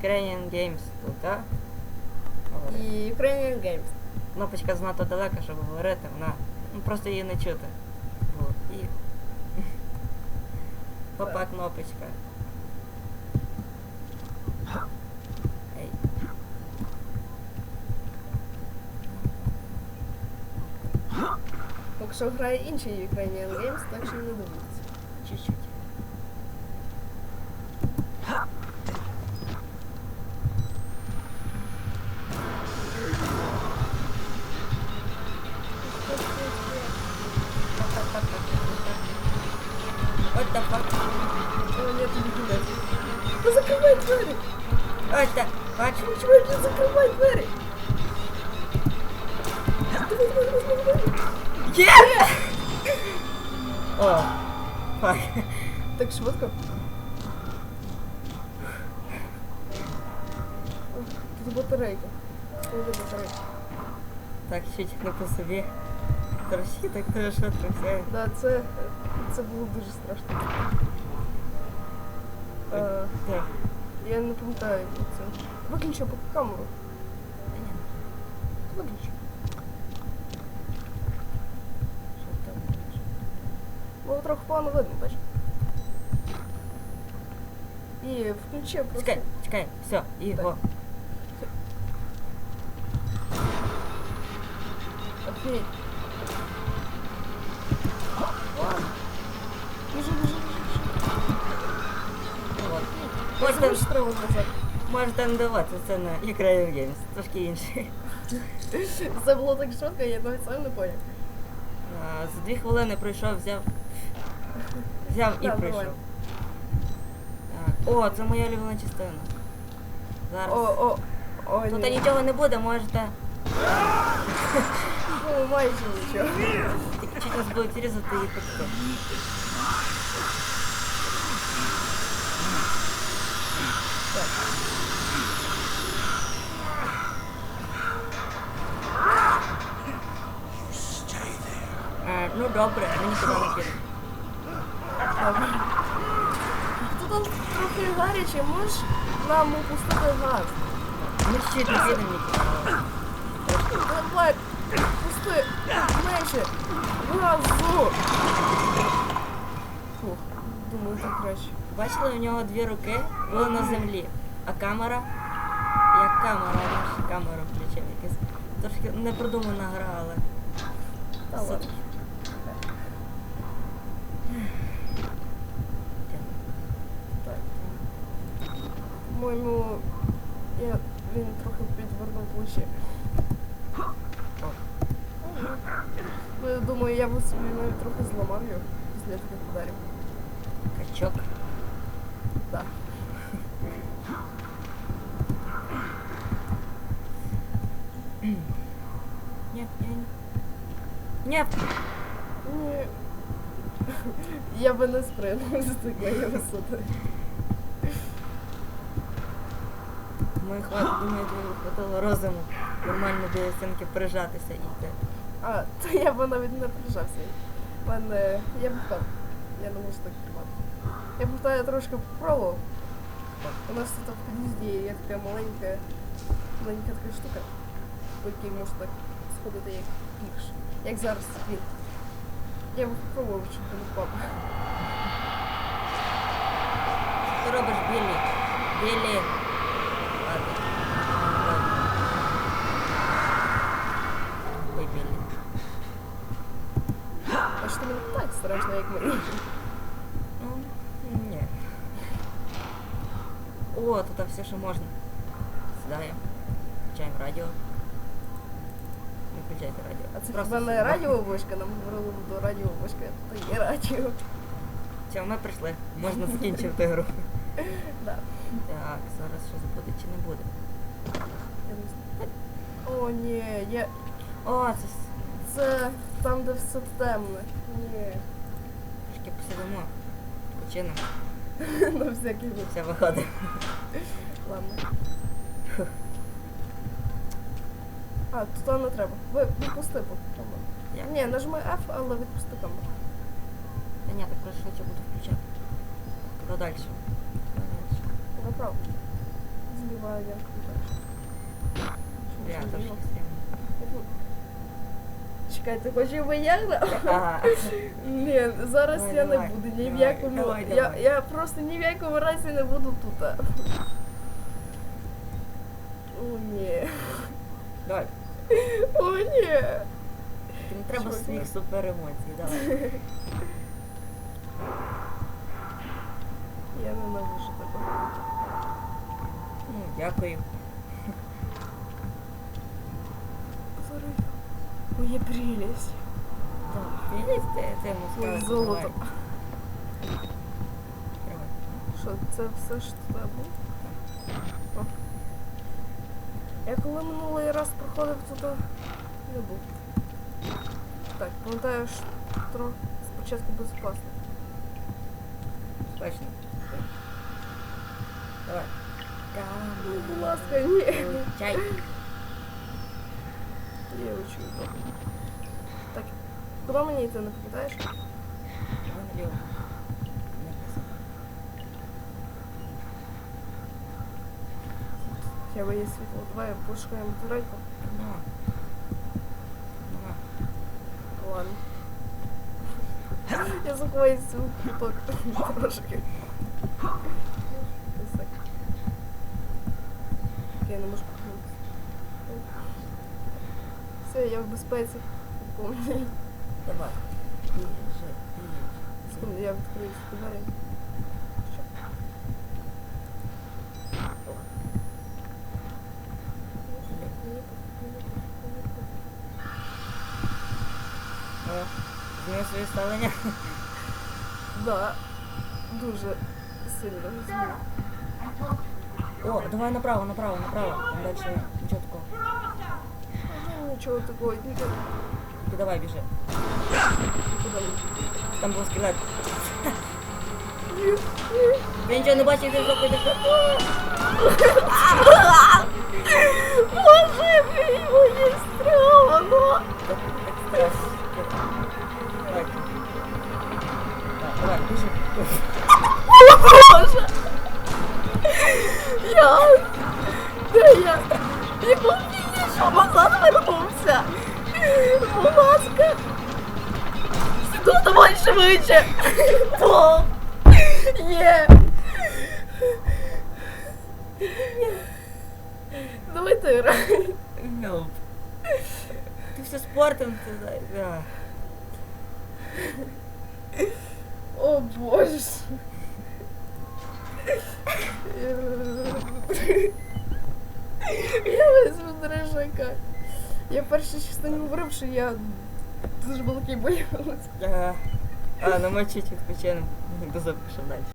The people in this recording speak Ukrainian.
Ukrainian Games тут, так? І Ukrainian Games. Кнопочка занадто далека, щоб говорити, вона ну, просто її не чути. Було. І... Опа, Так. кнопочка. Ей. Поки що грає інший Ukrainian Games, так що не дивіться. Чуть-чуть. the fuck? Чувак, не закривай двері! Давай, давай, давай, давай, давай. Є! О, фак. Так швидко. О, Тут батарейка. Ой, де батарейка. Так, чуть не по собі. Трошки так дуже швидко все. Да, це, це було дуже страшно. Е, Де? я не пам'ятаю як це. Виключи поки камеру. Та ні, Виключи. що там? Було трохи погано видно, бачиш. І включи просто. Чекай, чекай, все, і Так. го. Офігеть. Ладно. Біжи, біжи, біжи. От. Можете Можете, ж треба назад. Можете не давати, це на Ukrainian Games, трошки інший. Це було так швидко, я навіть сам не поняв. А, За дві хвилини пройшов, взяв. Взяв і Так, пройшов. давай. Так. О, це моя улюблена частина. Зараз. О, о, Тут ні. нічого не буде, можете. Ну, майже нічого. Тільки чуть нас будуть різати і пекти. Е, ну добре, не підемо. Добре. Тут трохи гаряче, можеш нам опустити газ? Ми чуть не підемо нікуди. Давай, пусти менше газу. Фух, думаю, так краще. Бачили, у нього дві руки були на землі, а камера. Як камера, камеру включив якийсь. Трошки непродумана гра, але. Та ладно. По-моєму, я, він трохи підвернув плечі. Ну, я думаю, я би собі навіть трохи зламав його після таких ударів. Качок. Так. Ні, ні, ні. Ні. Ні. Я би не спригнув з такої висоти. Ми хват, думаю, тобі хватило розуму нормально до стінки прижатися і йти. А, то я б навіть не прижався. У мене. Я б впав. Я не можу так тримати. Я пам'ятаю, я трошки попробував. У нас тут в під'їзді є така маленька, маленька така штука, по якій можна так сходити як пікш. Як зараз він. Я б спробував, щоб не впав. Ти робиш, Біллі? Біллі. А що мені так страшно, як мені. Ну, ні. О, тут все, що можна. Сідаємо. Включаємо радіо. Не включайте радіо. А це Просто хіба не сідаємо. радіовишка, нам говорили до радіовишки, а то є радіо. Все, ми прийшли. Можна закінчити гру. Да. Так, зараз щось буде чи не буде. Я не знаю. О, ні, я... О, це с- це там, де все темне. Ні. трошки посидимо. Починимо. На всякий випадок. Все виходить. Ладно. А, тут не треба. Ви відпусти поки камеру. Ні, нажми F, але відпусти камеру. Та ні, так просто швидше буду включати. Куди далі? Направо. Зліва. Ага, я так. Я трошки стрімно. Чекайте, би я грав? Ага. Ні, зараз я не давай, буду ні в давай, якому. давай, я, давай. я просто ні в якому разі не буду тут. О, ні. Давай. О, ні. Не треба своїх супер емоцій, давай. Я ненавижу тебе. Ну, дякую. Зараз. Ой. Так, видиш, ти, ти йому Ой, золото. Що, це все ж туди було? Я коли минулий раз проходив туди, не був. Так, пам'ятаю, що трохи спочатку безпечно. Точно. Давай. Будь ласка, ні. Чай. Я учу добре. Так, куди мені йти, не пам'ятаєш? Давай наліво. Не красиво. Хоча є світло. Давай пошукаємо турельку. Нема. Нема. Ладно. Я заховаюся в куток трошки. Ось так. Окей, я не можу Все, я в безпеці. Помню. Давай. Секунду, я відкрию змінив своє ставлення. Да, дуже сильно змінив. О, давай направо, направо, направо. Дальше нічого такого. Ну, Нічого такого, нічого. Ти давай біжи. Куди мені? Там був скелет. Я нічого не бачив, ти жопи не Боже мій, мені стрьомно. Так, так страшно. Давай. Так, давай, біжи. Боже. Я... Де я? Яку що назад вернувся? Сюди давай швидше. О, Є. Давай ти грай. No. Ти все спортом, ти знаєш. Да. О боже. Я весь в дрожаках. Я в першій частині говорив, що я дуже великий боялась. А, а, ну ми чуть відпочинемо. До запишемо далі.